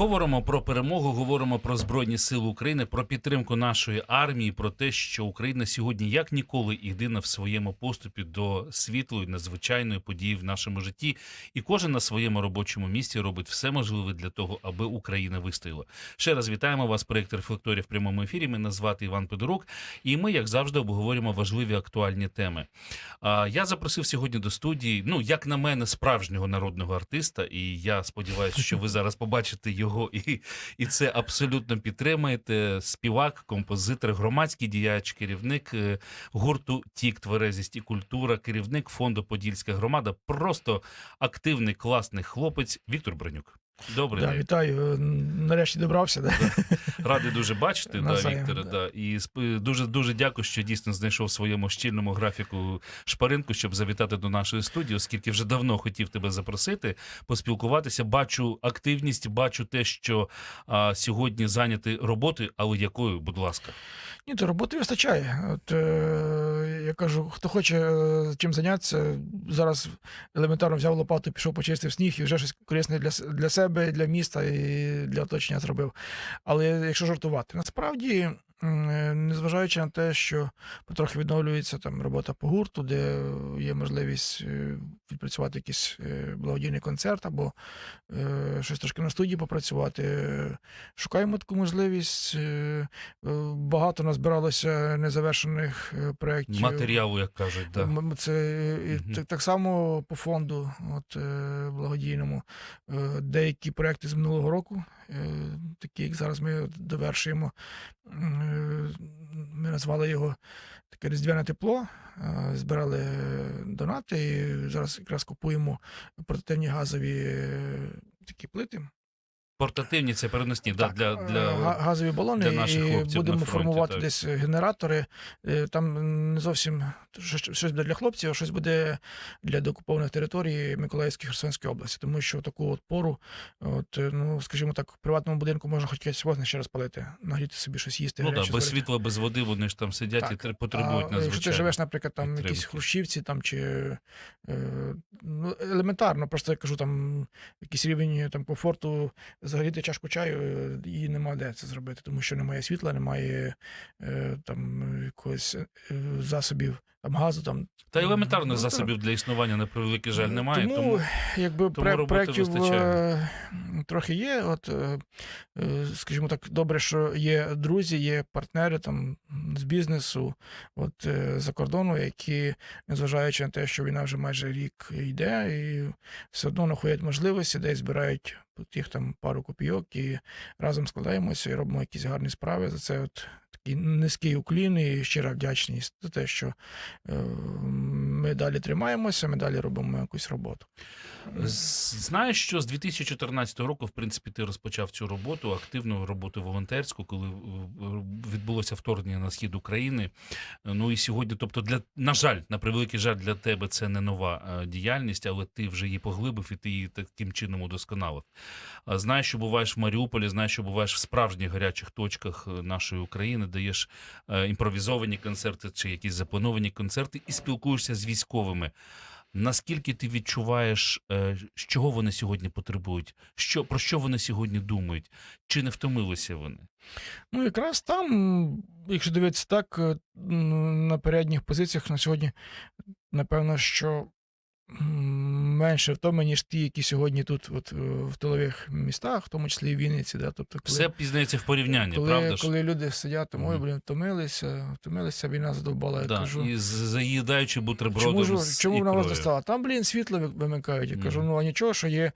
Говоримо про перемогу, говоримо про збройні сили України, про підтримку нашої армії, про те, що Україна сьогодні як ніколи єдина в своєму поступі до світлої надзвичайної події в нашому житті, і кожен на своєму робочому місці робить все можливе для того, аби Україна вистояла. Ще раз вітаємо вас, проєкт «Рефлекторія» в прямому ефірі. Мене звати Іван Педорук, і ми, як завжди, обговорюємо важливі актуальні теми. Я запросив сьогодні до студії, ну як на мене, справжнього народного артиста, і я сподіваюся, що ви зараз побачите його і, і це абсолютно підтримаєте. Співак, композитор, громадський діяч, керівник е, гурту Тік, тверезість і культура, керівник фонду Подільська громада. Просто активний, класний хлопець Віктор Бронюк. Добрий Да, день. вітаю. Е, Нарешті добрався. Да? Радий дуже бачити, да, Вікторе. да. Да. І дуже дуже дякую, що дійсно знайшов в своєму щільному графіку шпаринку, щоб завітати до нашої студії, оскільки вже давно хотів тебе запросити, поспілкуватися. Бачу активність, бачу те, що а, сьогодні зайняті роботою, але якою, будь ласка. Ні, то роботи вистачає. От е, я кажу, хто хоче е, чим зайнятися, зараз елементарно взяв лопату, пішов, почистив сніг і вже щось корисне для, для себе, для міста і для оточення зробив. Але якщо жартувати, насправді. Е, Незважаючи на те, що потрохи відновлюється там робота по гурту, де є можливість е, відпрацювати якийсь е, благодійний концерт або е, щось трошки на студії попрацювати. е, Шукаємо таку можливість. е, е, Багато назбиралося незавершених е, проєктів. Матеріалу, як кажуть, да. Це Мгм. так, так само по фонду, от е, благодійному. Е, Деякі проекти з минулого року, е, такі як зараз ми довершуємо. Е, Ми назвали його таке різдвяне тепло. е, Збирали донати. І зараз якраз купуємо портативні газові такі плити. Портативні це переносні, да, для, е, для... газові балони для наших і хлопців на будемо фронті, формувати так. десь генератори. Е, Там не зовсім щось буде для хлопців, а щось буде для деокупованих територій Миколаївської Херсонської області. Тому що таку от пору, от, е, ну скажімо так, в приватному будинку можна хоч якесь вогнище розпалити, нагріти собі щось їсти. Ну гаряче без світла, без води вони ж там сидять Так. і тр- потребують А, Якщо ти живеш, наприклад, там підтримки. хрущівці там, чи е, ну, елементарно, просто я кажу, там якийсь рівень там, комфорту загоріти чашку чаю, е, і нема де це зробити, тому що немає світла, немає е, там якогось е, засобів там, газу. Там, Та елементарних Ну, засобів для існування, на превеликий жаль, немає. Тому, Тому, якби тому проєктів вистачає. е, трохи є. От, е, е, скажімо так, добре, що є друзі, є партнери там з бізнесу, от за кордону, які, незважаючи на те, що війна вже майже рік йде, і все одно знаходять можливості, десь збирають тих там пару копійок і разом складаємося і робимо якісь гарні справи. За це от такий низький уклін і щира вдячність за те, що е, ми далі тримаємося, ми далі робимо якусь роботу. Знаєш, що з 2014 року, в принципі, ти розпочав цю роботу, активну роботу волонтерську, коли е, відбулося вторгнення на схід України. Ну і сьогодні, тобто, для на жаль, на превеликий жаль для тебе це не нова е, діяльність, але ти вже її поглибив і ти її таким чином удосконалив. Знаєш, що буваєш в Маріуполі, знаєш, що буваєш в справжніх гарячих точках е, нашої України, даєш імпровізовані концерти чи якісь заплановані концерти, і спілкуєшся з військовими. Наскільки ти відчуваєш, е, з чого вони сьогодні потребують? Що про що вони сьогодні думають? Чи не втомилися вони? Ну, якраз там, якщо дивитися так, е, на передніх позиціях на сьогодні, напевно, що менше втоми, ніж ті, які сьогодні тут, от, е, в тилових містах, в тому числі і в Вінниці. Да? Тобто, коли, Все пізнається в порівнянні, коли, правда ж? коли люди сидять, тому ой, блін, втомилися, втомилися, війна задовбала. Я Да, кажу, і заїдаючи бутербродом Чому, з чому вона вас достала? Там, блін, світло вимикають. Я кажу, ну а нічого, що є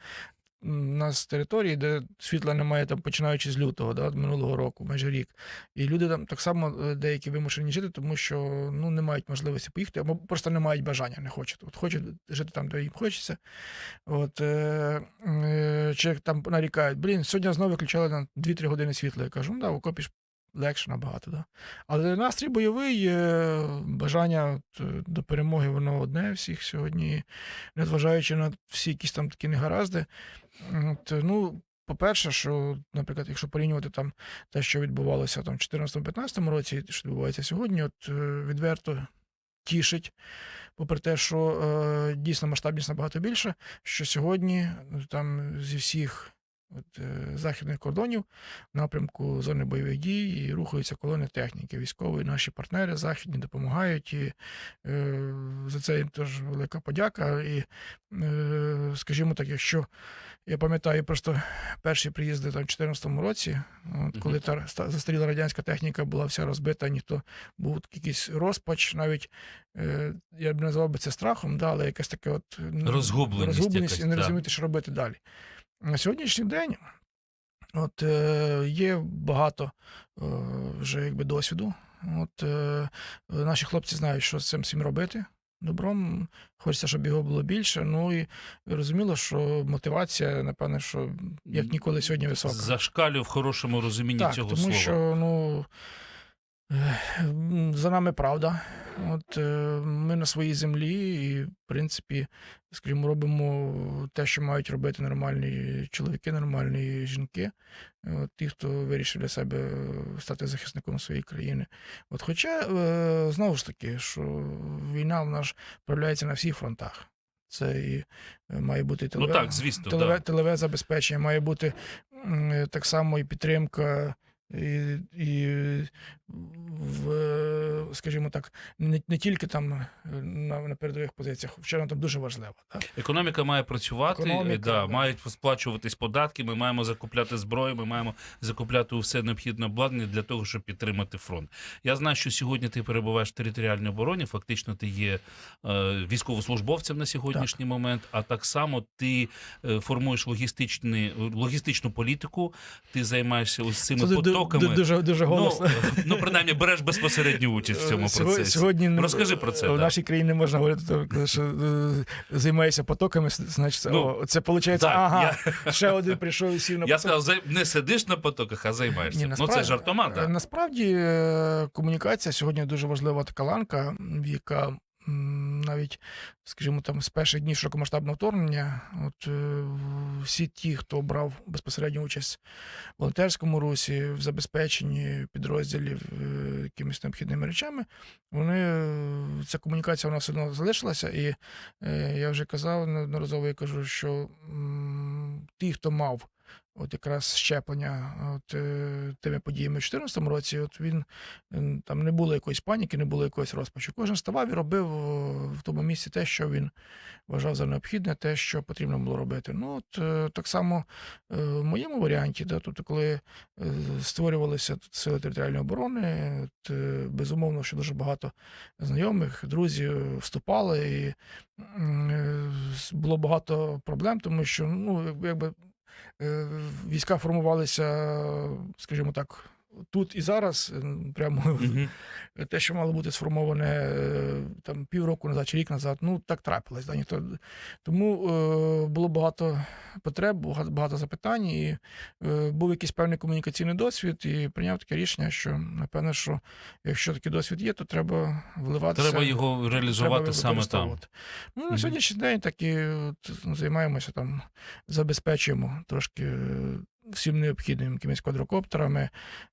нас території, де світла немає, там, починаючи з лютого, да, минулого року, майже рік. І люди там так само е, деякі вимушені жити, тому що ну, не мають можливості поїхати, або просто не мають бажання, не хочуть. От хочуть жити там, де їм хочеться. От, е, е, чи там нарікають, блін, сьогодні знову виключали на 2-3 години світла. Я кажу, ну да, в окопі ж легше набагато. Да. Але настрій бойовий, е, бажання е, до перемоги, воно одне всіх сьогодні, незважаючи на всі якісь там такі негаразди. От, е, ну, по-перше, що, наприклад, якщо порівнювати там те, що відбувалося там в 2014-2015 році, що відбувається сьогодні, от відверто тішить, попри те, що е, дійсно масштабність набагато більша, що сьогодні там зі всіх от, е, західних кордонів в напрямку зони бойових дій і рухаються колони техніки. Військові наші партнери західні допомагають. І е, за це їм теж велика подяка. І, е, скажімо так, якщо я пам'ятаю просто перші приїзди там, в 2014 році, от, коли та застаріла радянська техніка була вся розбита, ніхто був якийсь розпач, навіть е, я б не назвав би це страхом, да, але якась таке от Розгубленість розгубленість і не розуміти, що робити далі. На сьогоднішній день от, е, є багато е, вже якби досвіду. От, е, наші хлопці знають, що з цим всім робити. Добром, хочеться, щоб його було більше. Ну і розуміло, що мотивація, напевне, що як ніколи сьогодні висока. Зашкалює в хорошому розумінні так, цього тому слова. що ну, за нами правда. От, е, ми на своїй землі, і, в принципі, скажімо, робимо те, що мають робити нормальні чоловіки, нормальні жінки, от, ті, хто вирішив для себе стати захисником своєї країни. От, хоча, е, знову ж таки, що війна в нас проявляється на всіх фронтах. Це і е, має бути Ну телеве- так, звісно, телеве, да. телеве забезпечення, має бути так само і підтримка, і, і в, е, скажімо так, не, не тільки там е, на, на передових позиціях, вчора там дуже важливо. Так? Економіка має працювати, Економіка, да, да. мають сплачуватись податки. Ми маємо закупляти зброю, ми маємо закупляти все необхідне обладнання для того, щоб підтримати фронт. Я знаю, що сьогодні ти перебуваєш в територіальній обороні. Фактично, ти є е, військовослужбовцем на сьогоднішній момент. А так само ти е, формуєш логістичні, логістичну політику. Ти займаєшся ось цими потоками. Ду- дуже, дуже Ну, голосно. ну, принаймні, береш безпосередню участь в цьому Сьогодні- процесі. Сьогодні Розкажи про це, В да. нашій країні не можна говорити, що е, займаєшся потоками, значить, Ну, о, це виходить, так, ага, ще один прийшов і сів на поток. Я сказав, не сидиш на потоках, а займаєшся. Ні, ну, це жартома, е, так. Насправді е, комунікація сьогодні дуже важлива така ланка, яка навіть, скажімо, там з перших днів широкомасштабного вторгнення, от е, всі ті, хто брав безпосередню участь в волонтерському русі, в забезпеченні підрозділів е, якимись необхідними речами, вони е, ця комунікація нас все одно залишилася. І я вже казав неодноразово, я кажу, що ті, хто мав от якраз щеплення от, е, тими подіями в 2014 році, от він там не було якоїсь паніки, не було якогось розпачу. Кожен ставав і робив в тому місці те, що він вважав за необхідне, те, що потрібно було робити. Ну, от е, так само е, в моєму варіанті, да, тобто, коли створювалися сили територіальної оборони, от, безумовно, що дуже багато знайомих, друзів вступали, і було багато проблем, тому що ну, якби- війська формувалися, скажімо так, тут і зараз, е, прямо те, що мало бути сформоване е, там півроку назад чи рік назад, ну так трапилось. Да, ніхто... Тому е, було багато потреб, багато, багато запитань, і е, був якийсь певний комунікаційний досвід, і прийняв таке рішення, що напевне, що якщо такий досвід є, то треба вливатися. Треба його реалізувати треба саме там. Ну, на сьогоднішній день так і от, ну, займаємося там, забезпечуємо трошки е, всім необхідним якимись квадрокоптерами,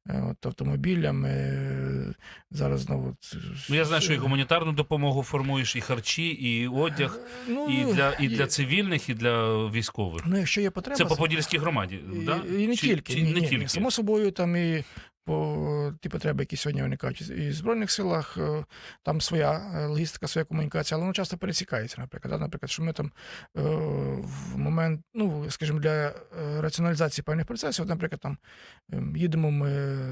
е, от, автомобілями. е, Зараз знову. Ну, я знаю, що і е, гуманітарну допомогу формуєш, і харчі, і одяг, ну, і для, і для цивільних, і для військових. Ну, якщо є потреба. Це по Подільській громаді, і, да? і не Чи- тільки. ні, не ні, тільки? Само собою, там і по ті потреби, які сьогодні виникають і в Збройних силах, е, там своя е, логістика, своя комунікація, але воно часто пересікається, наприклад. Да? Наприклад, що ми там е, в момент, ну, скажімо, для раціоналізації певних процесів, от, наприклад, там ем, їдемо, ми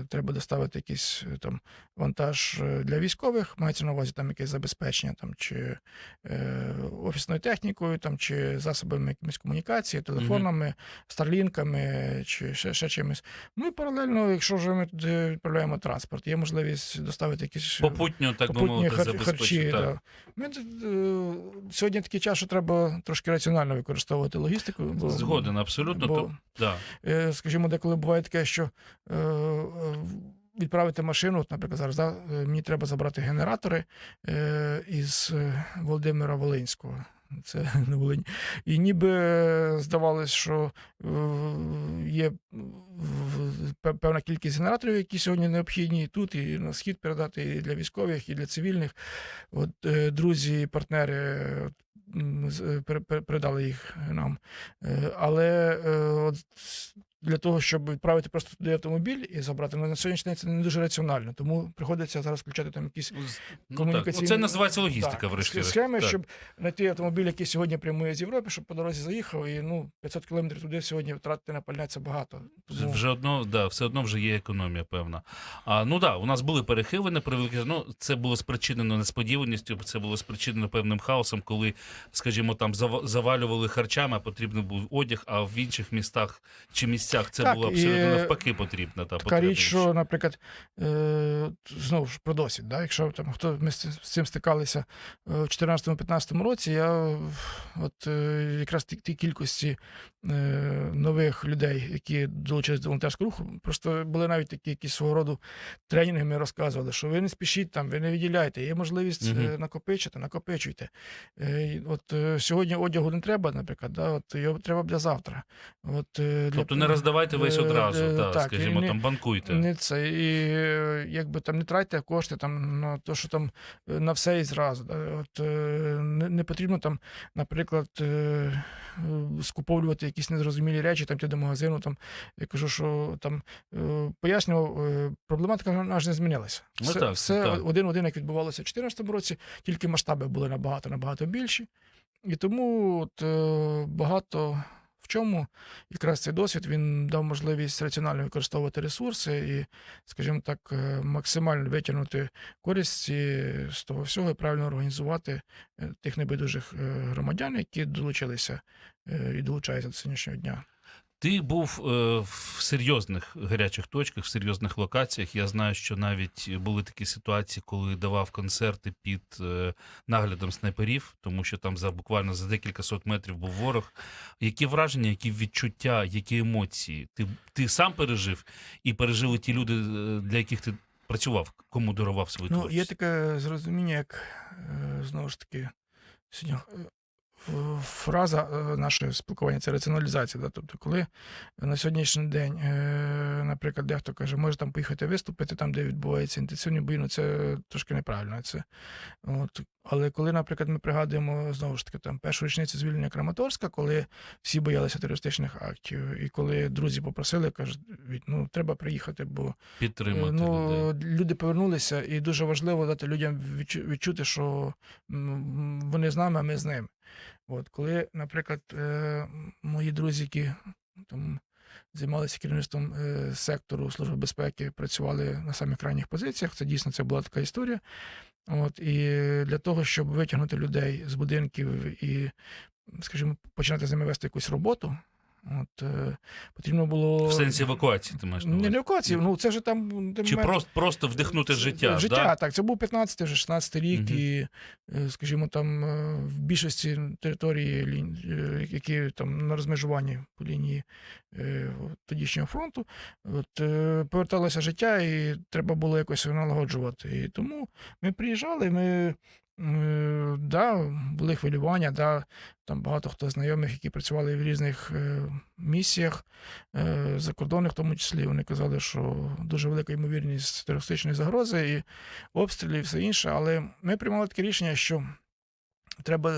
треба доставити якийсь там вантаж для військових, мається на увазі там якесь забезпечення, там чи е, офісною технікою, там чи засобами якимось комунікації, телефонами, старлінками чи ще, ще чимось. І паралельно, якщо вже ми туди відправляємо транспорт, є можливість доставити якісь Попутньо, так би мовити, хар- харчі. так. Да. Ми, е, сьогодні такий час, що треба трошки раціонально використовувати логістику. Бо, Згоден, абсолютно. бо, то- да. е, скажімо, деколи буває таке, що е, е, відправити машину, от, наприклад, зараз да, е, мені треба забрати генератори е, із е, Володимира Волинського. Це на Волині. І ніби е, здавалось, що е, є певна кількість генераторів, які сьогодні необхідні і тут, і на схід передати, і для військових, і для цивільних. От е, друзі, партнери е, е, передали їх нам. Е, Але е, от для того, щоб відправити просто туди автомобіль і забрати, ну, на сьогоднішній день це не дуже раціонально. Тому приходиться зараз включати там якісь Ну, Ну, так. комунікаційні- Оце називається логістика, так, врешті. схеми, щоб знайти автомобіль, який сьогодні прямує з Європи, щоб по дорозі заїхав, і ну 500 кілометрів туди сьогодні втратити на пальне це багато. Тому Вже одно, да, все одно вже є економія, певна. А, ну да, у нас були перехили на превеликий. Ну, це було спричинено несподіваністю, це було спричинено певним хаосом, коли, скажімо, там зава- завалювали харчами, а потрібен був одяг, а в інших містах чи місцях це Так, було і, абсолютно е, навпаки потрібно. Та, така річ, що, наприклад, е, знову ж про досвід. Да? Якщо там хто ми з цим стикалися е, в 2014-2015 році, я от е, якраз ті, ті кількості е, нових людей, які долучились до волонтерського руху, просто були навіть такі якісь свого роду тренінги. Ми розказували, що ви не спішіть там, ви не виділяйте, є можливість е, накопичити, накопичуйте. Е, От е, сьогодні одягу не треба, наприклад, да? от його треба для завтра. От, е, для- Тобто не роздавайте весь Е, одразу, е, та, так, скажімо, не- там банкуйте. не це, і е, якби там не тратьте кошти там на те, що там на все і зразу. да. От, не, не потрібно там, наприклад, скуповувати якісь незрозумілі речі, там йти до магазину. Там, я кажу, що там пояснював, проблематика аж не змінилася. Ну все так, все так. один один, як відбувалося в 2014 році, тільки масштаби були набагато набагато більші. І тому от, багато чому якраз цей досвід він дав можливість раціонально використовувати ресурси і, скажімо так, е, максимально витягнути користь з того всього і правильно організувати е, тих небайдужих е, громадян, які долучилися і долучаються до сьогоднішнього дня. Ти був е, в серйозних гарячих точках, в серйозних локаціях. Я знаю, що навіть були такі ситуації, коли давав концерти під е, наглядом снайперів, тому що там за буквально за декілька сот метрів був ворог. Які враження, які відчуття, які емоції? Ти, ти сам пережив і пережили ті люди, е, для яких ти працював, кому дарував свою Ну, є таке зрозуміння, як е, знову ж таки сьогодні е, фраза е, нашого спілкування це раціоналізація. Да? Тобто, коли на сьогоднішній день, е, наприклад, дехто каже, може там поїхати виступити, там, де відбуваються інтенсивні бої, ну це трошки неправильно. Це, от. Але коли, наприклад, ми пригадуємо знову ж таки там першу річницю звільнення Краматорська, коли всі боялися терористичних актів, і коли друзі попросили, кажуть, ну треба приїхати, бо Підтримати Ну, людей. люди повернулися, і дуже важливо дати людям відчути, що вони з нами, а ми з ними. От, коли, наприклад, е, мої друзі, які там займалися керівництвом е, сектору Служби безпеки, працювали на самих крайніх позиціях, це дійсно це була така історія. От, і для того, щоб витягнути людей з будинків і, скажімо, починати з ними вести якусь роботу, от, е, потрібно було. В сенсі евакуації ти маєш на Не евакуації, ну це ж там тим Чи момент- просто, просто вдихнути це- життя? Життя, да? так. Це був 15-й, вже 16-й рік, Мгм. і, е, скажімо, там е, в більшості території, е, які там на розмежуванні по лінії тодішнього фронту, от, поверталося життя, і треба було якось налагоджувати. І тому ми приїжджали, ми. Е, Да, були хвилювання, да, там багато хто знайомих, які працювали в різних е, місіях е, закордонних, в тому числі вони казали, що дуже велика ймовірність терористичної загрози і обстрілів, і все інше. Але ми приймали таке рішення, що треба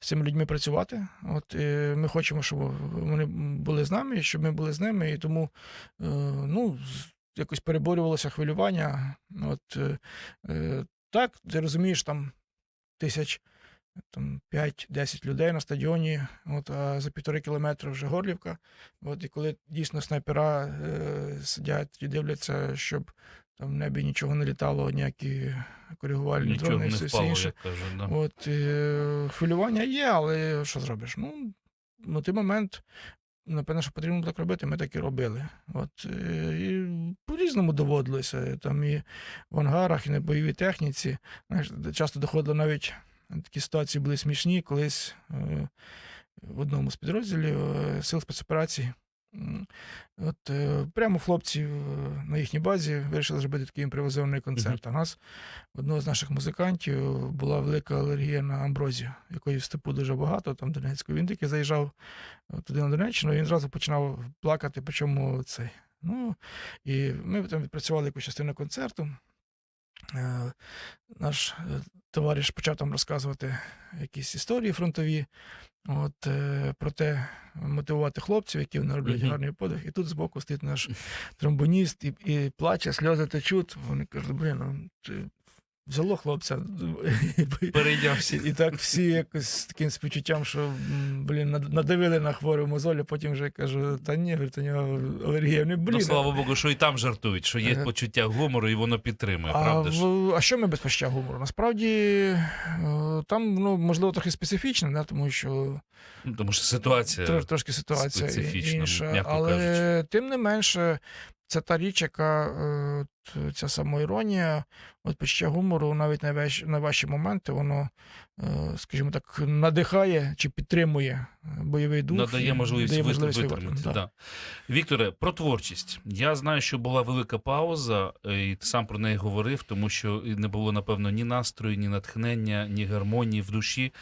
з цими людьми працювати. От ми хочемо, щоб вони були з нами, щоб ми були з ними. І тому ну, якось переборювалося хвилювання. От, так, ти розумієш, там тисяч там 5-10 людей на стадіоні, от, а за півтори кілометри вже Горлівка. От, і коли дійсно снайпера е, сидять і дивляться, щоб там в небі нічого не літало, ніякі коригувальні Нічого дрони і не все інше. Да. От, е, хвилювання є, але що зробиш? Ну, на той момент, напевно, що потрібно так робити, ми так і робили. От, е, і по-різному доводилося. Там і в ангарах, і на бойовій техніці. Знаєш, часто доходило навіть такі ситуації були смішні. Колись е, в одному з підрозділів е, сил спецоперацій м, От е, прямо хлопці на їхній базі вирішили зробити такий імпровізований концерт. А у нас одного з наших музикантів була велика алергія на амброзію, якої в степу дуже багато, там Донецької. Він тільки заїжджав туди на Донеччину, і він зразу починав плакати, причому цей. Ну, і ми там відпрацювали якусь частину концерту. Е, Наш е, товариш почав там розказувати якісь історії фронтові, от, е, про те, мотивувати хлопців, які вони роблять Мгм. гарний подих. І тут збоку стоїть наш тромбоніст і, і плаче, сльози течуть. Вони кажуть, блін, ну, чи взяло хлопця. Перейнявся. І так всі якось з таким співчуттям, що блін, над- надавили на хвору мозоль, а потім вже кажу, та ні, говорить, у нього алергія. Ну, блін, Ну, слава Богу, що і там жартують, що є почуття гумору, і воно підтримує, А, правда ж? а що ми без почуття гумору? Насправді е, там, ну, можливо, трохи специфічно, да, тому що Ну, Тому що ситуація. трошки ситуація інша. Але кажучи. тим не менше, це та річ, яка е, от ця самоіронія, от почуття гумору, навіть найважчі, найважчі моменти, воно, е, скажімо так, надихає чи підтримує бойовий дух. Надає можливість, дає можливість витримати. Да. Вікторе, про творчість. Я знаю, що була велика пауза, е, і ти сам про неї говорив, тому що не було, напевно, ні настрою, ні натхнення, ні гармонії в душі.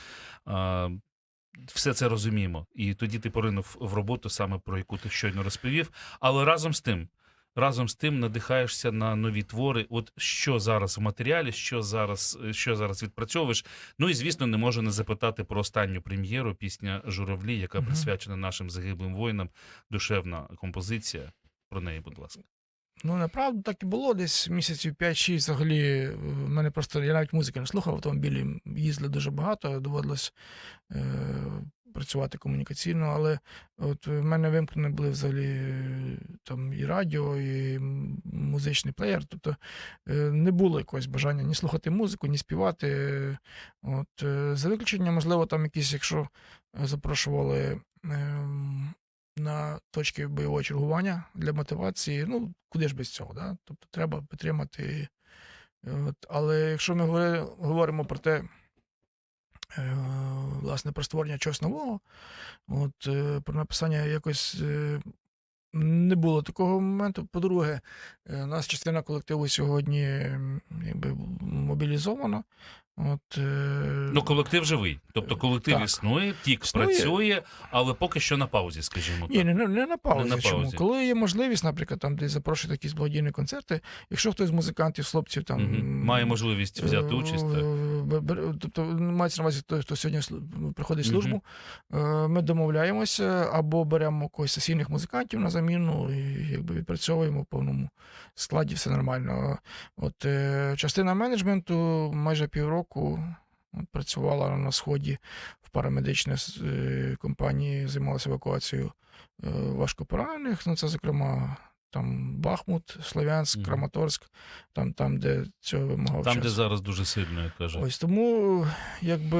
Все це розуміємо. І тоді ти поринув в роботу, саме про яку ти щойно розповів. Але разом з тим, разом з тим надихаєшся на нові твори. От що зараз в матеріалі, що зараз, що зараз відпрацьовуєш. Ну і звісно, не можу не запитати про останню прем'єру пісня Журавлі, яка присвячена нашим загиблим воїнам. Душевна композиція. Про неї, будь ласка. Ну, направду так і було. Десь місяців 5-6 взагалі. е, В мене просто я навіть музики не слухав, в автомобілі їздили дуже багато, доводилось е, працювати комунікаційно, але от в мене вимкнені були взагалі е, там і радіо, і музичний плеєр. Тобто е, не було якогось бажання ні слухати музику, ні співати. От, е, за виключенням, можливо, там якісь, якщо запрошували. ем, на точки бойового чергування для мотивації. Ну, куди ж без цього, да? Тобто треба підтримати. От, але якщо ми говоримо про те, власне, про створення чогось нового, от, е, про написання якось. е, Не було такого моменту. По-друге, е, у нас частина колективу сьогодні якби, мобілізована. От, е, Ну, колектив живий. Тобто колектив Так. існує, тік Існує. працює, але поки що на паузі, скажімо Ні, так. не, не, не на паузі. Не на Чому? паузі. Коли є можливість, наприклад, там десь запрошувати якісь благодійні концерти, якщо хтось з музикантів, хлопців там Мгм. Має можливість взяти е, участь. Так. Тобто мається на увазі той, хто сьогодні приходить в службу. е, Ми домовляємося або беремо когось сесійних музикантів на заміну і якби відпрацьовуємо в повному складі, все нормально. От е, частина менеджменту майже півроку. Працювала на сході в парамедичній е, компанії, займалася евакуацією важкопоранених. Ну, це, зокрема, там Бахмут, Слов'янськ, Мгм. Краматорськ, там, там, де цього вимагав Там, час. де зараз дуже сильно, як кажуть. Ось тому, якби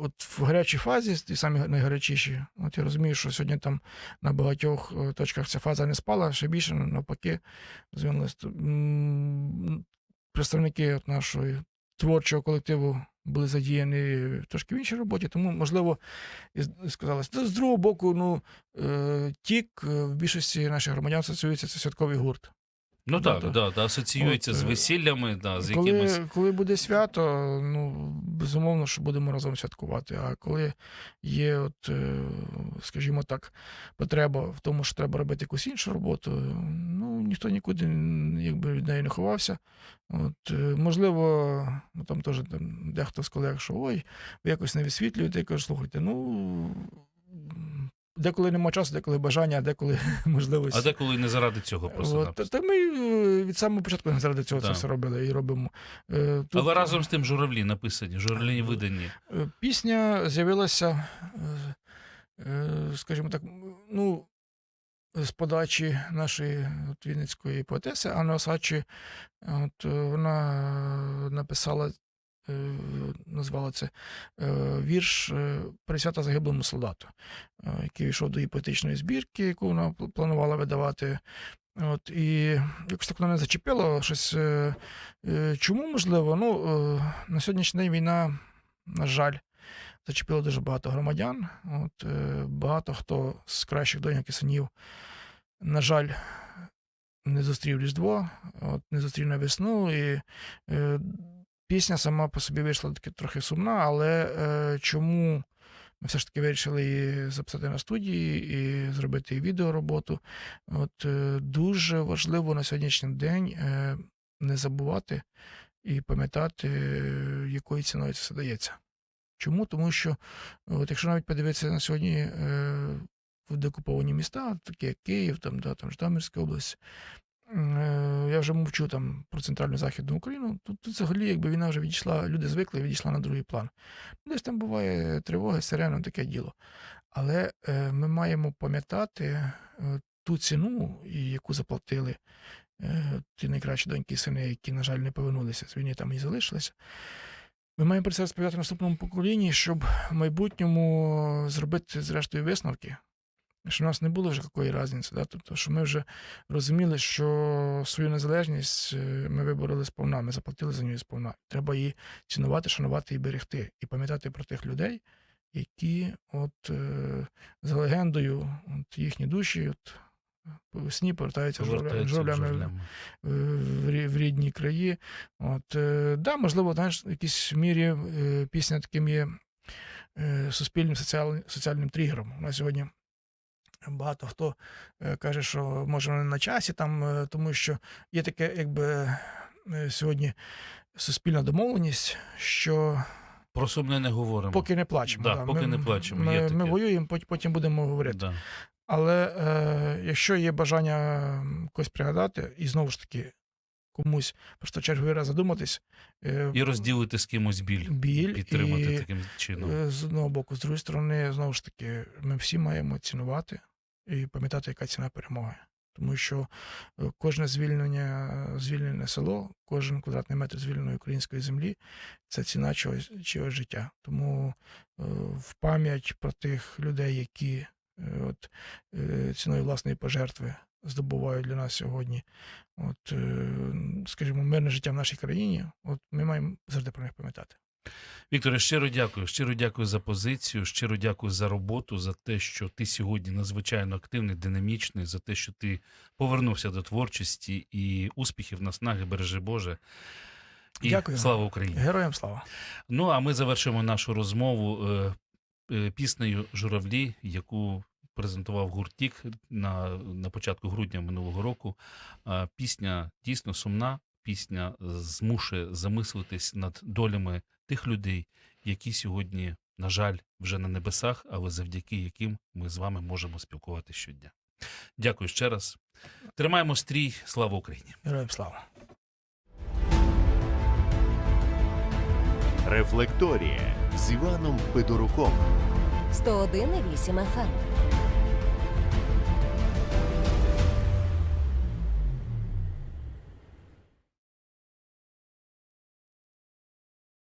от в гарячій фазі, ті самі найгарячіші, от я розумію, що сьогодні там на багатьох е, точках ця фаза не спала, ще більше навпаки, розвинулась. Представники от нашої творчого колективу були задіяні трошки в іншій роботі, тому, можливо, сказалось. З другого боку, ну, е, тік е, в більшості наших громадян асоціюється це святковий гурт. Ну так, да. да, да, асоціюється От, з е, весіллями, да, з коли, якимись. коли буде свято, ну безумовно, що будемо разом святкувати. А коли є, от, е, скажімо так, потреба в тому, що треба робити якусь іншу роботу, ну ніхто нікуди якби від неї не ховався. От, е, можливо, ну там теж там, дехто з колег, що ой, ви якось не висвітлюєте, я кажу, слухайте, ну. Деколи нема часу, деколи бажання, деколи можливості. А деколи не заради цього просто. От, та, та ми е, від самого початку не заради цього Да. це все робили і робимо. Е, Тут, Але разом з тим журавлі написані, журавлі видані. е, пісня з'явилася, скажімо так, ну, з подачі нашої от, вінницької поетеси Анни Осадчі. От, вона написала, назвала це е, вірш е, Присвята загиблому солдату, е, який війшов до її поетичної збірки, яку вона планувала видавати. От, і якось так вона не зачепило щось. е, е, Чому можливо? Ну, е, на сьогоднішній день війна, на жаль, зачепило дуже багато громадян. От, е, багато хто з кращих доньок і синів, на жаль, не зустрів Різдво, не зустрів на весну. І е, пісня сама по собі вийшла таки трохи сумна, але е, чому ми все ж таки вирішили її записати на студії і зробити і відеороботу. От е, дуже важливо на сьогоднішній день е, не забувати і пам'ятати, е, якою ціною це все дається. Чому? Тому що, от, якщо навіть подивитися на сьогодні е, в деокуповані міста, такі як Київ, там, да, там Житомирська область, я вже мовчу там про центральну західну Україну, тут, тут взагалі якби війна вже відійшла, люди звикли, відійшла на другий план. Десь там буває тривоги, сирена, таке діло. Але е, ми маємо пам'ятати е, ту ціну, яку заплатили е, ті найкращі доньки і сини, які, на жаль, не повернулися з війни, там і залишилися. Ми маємо про це розповідати наступному поколінні, щоб в майбутньому зробити, зрештою, висновки, що в нас не було вже якої різниці. Да? Тобто, що ми вже розуміли, що свою незалежність е, ми вибороли сповна, ми заплатили за неї сповна. Треба її цінувати, шанувати і берегти, і пам'ятати про тих людей, які от е, за легендою, от їхні душі, от по весні повертаються, журавлями е, в, в рідні краї. От, е, да, можливо, знаєш, в якійсь мірі е, пісня таким є е, суспільним соціальним, соціальним тригером. У нас сьогодні багато хто е, каже, що може не на часі, там, е, тому що є таке, якби е, сьогодні суспільна домовленість, що Про сумне не говоримо. поки не плачемо. Да, поки не плачемо, Ми, є ми воюємо, потім будемо говорити. Да. Але е, якщо є бажання когось пригадати, і знову ж таки комусь просто черговий раз задуматись, е, І розділити з кимось біль, біль підтримати і, таким чином. з одного боку, з другої сторони, знову ж таки, ми всі маємо цінувати і пам'ятати, яка ціна перемоги. Тому що е, кожне звільнення, звільнене село, кожен квадратний метр звільненої української землі це ціна чогось, чогось життя. Тому е, в пам'ять про тих людей, які е, от, е, ціною власної пожертви здобувають для нас сьогодні, от, е, скажімо, мирне життя в нашій країні, от ми маємо завжди про них пам'ятати. Вікторе, щиро дякую. Щиро дякую за позицію, щиро дякую за роботу, за те, що ти сьогодні надзвичайно активний, динамічний, за те, що ти повернувся до творчості і успіхів, наснаги, бережи Боже. І Дякую. слава Україні! Героям слава! Ну а ми завершимо нашу розмову е, е, піснею Журавлі, яку презентував гуртік на, на початку грудня минулого року. Е, Пісня дійсно сумна. Пісня змушує замислитись над долями тих людей, які сьогодні, на жаль, вже на небесах, але завдяки яким ми з вами можемо спілкуватися щодня. Дякую ще раз. Тримаємо стрій. Слава Україні! Героям слава! Рефлекторія з Іваном Федоруком. 101,8 FM.